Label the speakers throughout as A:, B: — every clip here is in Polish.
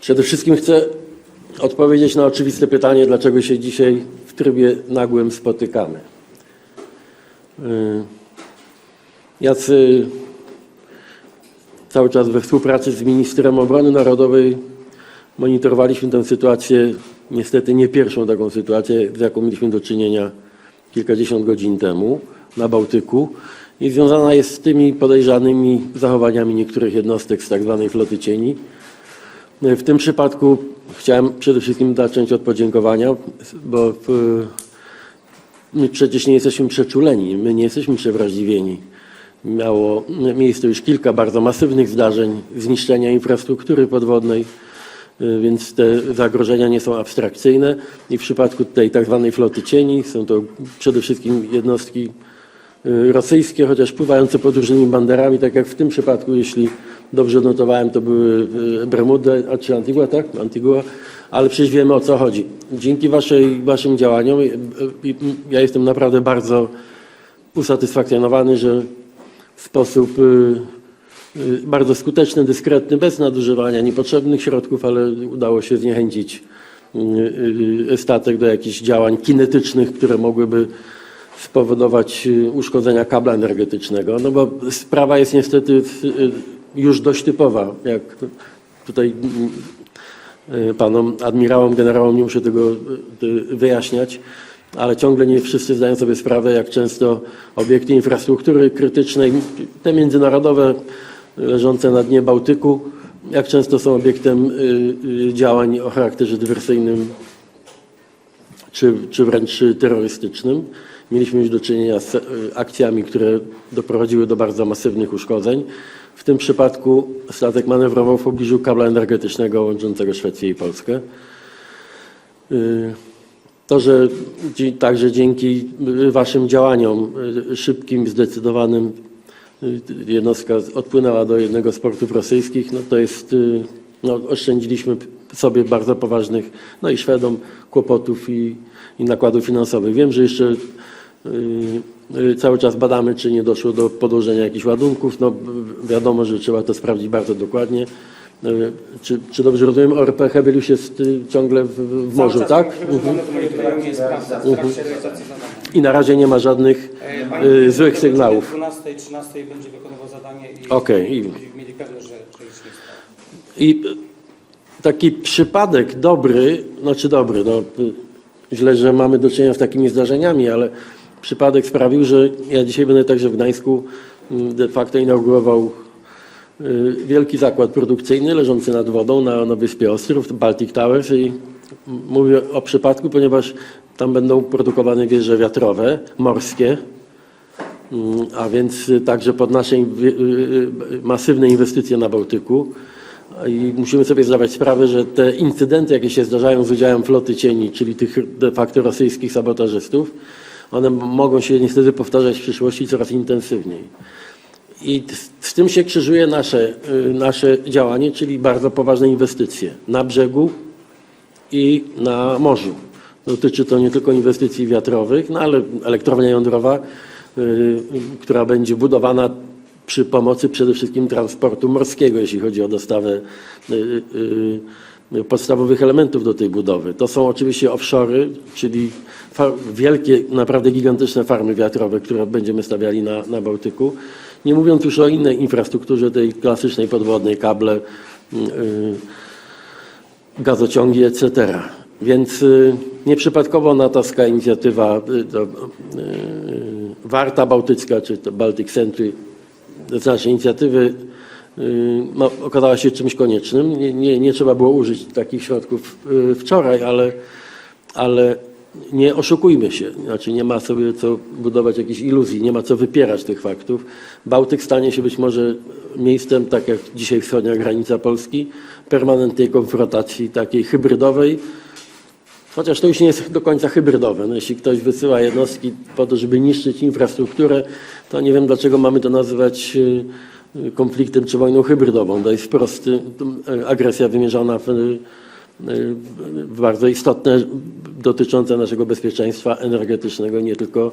A: Przede wszystkim chcę odpowiedzieć na oczywiste pytanie, dlaczego się dzisiaj w trybie nagłym spotykamy. Yy, Jacy cały czas we współpracy z ministrem obrony narodowej monitorowaliśmy tę sytuację, niestety nie pierwszą taką sytuację, z jaką mieliśmy do czynienia kilkadziesiąt godzin temu na Bałtyku i związana jest z tymi podejrzanymi zachowaniami niektórych jednostek z tak zwanej floty cieni. W tym przypadku chciałem przede wszystkim zacząć od podziękowania, bo w, my przecież nie jesteśmy przeczuleni, my nie jesteśmy przewrażliwieni. Miało miejsce już kilka bardzo masywnych zdarzeń zniszczenia infrastruktury podwodnej, y, więc te zagrożenia nie są abstrakcyjne i w przypadku tej tak zwanej floty cieni są to przede wszystkim jednostki rosyjskie, chociaż pływające pod różnymi banderami, tak jak w tym przypadku, jeśli dobrze notowałem, to były y, Bermudy, a czy Antigua, tak? Antigua, ale przecież wiemy o co chodzi. Dzięki waszej, waszym działaniom y, y, ja jestem naprawdę bardzo usatysfakcjonowany, że w sposób bardzo skuteczny, dyskretny, bez nadużywania niepotrzebnych środków, ale udało się zniechęcić statek do jakichś działań kinetycznych, które mogłyby spowodować uszkodzenia kabla energetycznego. No bo sprawa jest niestety już dość typowa, jak tutaj y, panom admirałom, generałom nie muszę tego y, wyjaśniać ale ciągle nie wszyscy zdają sobie sprawę, jak często obiekty infrastruktury krytycznej, te międzynarodowe leżące na dnie Bałtyku, jak często są obiektem y, działań o charakterze dywersyjnym czy, czy wręcz terrorystycznym. Mieliśmy już do czynienia z y, akcjami, które doprowadziły do bardzo masywnych uszkodzeń. W tym przypadku statek manewrował w pobliżu kabla energetycznego łączącego Szwecję i Polskę. Y, to, że także dzięki Waszym działaniom y, szybkim, zdecydowanym jednostka odpłynęła do jednego z portów rosyjskich, no to jest, no oszczędziliśmy sobie bardzo poważnych, no i Szwedom kłopotów i, i nakładów finansowych. Wiem, że jeszcze y, y, cały czas badamy, czy nie doszło do podłożenia jakichś ładunków. No wiadomo, że trzeba to sprawdzić bardzo dokładnie. Y, Czy, czy dobrze rozumiem, ORP Hebelius jest y, ciągle w, w morzu,
B: czas
A: tak?
B: realizacji zadania.
A: I na razie nie ma żadnych
B: E,
A: y, złych sygnałów.
B: 12, 13 będzie wykonywał zadanie i
A: Okej, i-
B: będziemy mieli pewność, że, że już nie stało.
A: I y, taki przypadek dobry, znaczy dobry, no źle, że mamy do czynienia z takimi zdarzeniami, ale przypadek sprawił, że ja dzisiaj będę także w Gdańsku y, de facto inaugurował y, wielki zakład produkcyjny leżący nad wodą na, na wyspie Ostrów, Baltic Towers i mówię o przypadku, ponieważ tam będą produkowane wieże wiatrowe, morskie, Mm, a więc także pod nasze inwi- y, y, masywne inwestycje na Bałtyku. I musimy sobie zdawać sprawę, że te incydenty, jakie się zdarzają z udziałem floty cieni, czyli tych de facto rosyjskich sabotażystów, one mogą się niestety powtarzać w przyszłości coraz intensywniej. I z, z tym się krzyżuje nasze, y, nasze działanie, czyli bardzo poważne inwestycje na brzegu i na morzu. Dotyczy to nie tylko inwestycji wiatrowych, no ale elektrownia jądrowa, y, która będzie budowana przy pomocy przede wszystkim transportu morskiego, jeśli chodzi o dostawę y, y, y, podstawowych elementów do tej budowy. To są oczywiście offshory, czyli wielkie, naprawdę gigantyczne farmy wiatrowe, które będziemy stawiali na, na Bałtyku. Nie mówiąc już o innej infrastrukturze, tej klasycznej podwodnej, kable, gazociągi, etc. Więc nieprzypadkowo natowska inicjatywa to, Warta Bałtycka, czy to Baltic Century, nasze inicjatywy no, okazała się czymś koniecznym. Nie, nie, nie trzeba było użyć takich środków y, wczoraj, ale, ale nie oszukujmy się. Znaczy nie ma sobie co budować jakichś iluzji, nie ma co wypierać tych faktów. Bałtyk stanie się być może miejscem, tak jak dzisiaj wschodnia granica Polski, permanentnej konfrontacji takiej hybrydowej, Chociaż to już nie jest do końca hybrydowe. No, jeśli ktoś wysyła jednostki po to, żeby niszczyć infrastrukturę, to nie wiem dlaczego mamy to nazywać y, konfliktem czy wojną hybrydową. To jest wprost y, agresja wymierzona w, y, w bardzo istotne dotyczące naszego bezpieczeństwa energetycznego, nie tylko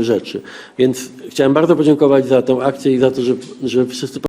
A: rzeczy. Więc chciałem bardzo podziękować za tę akcję i za to, że, że wszyscy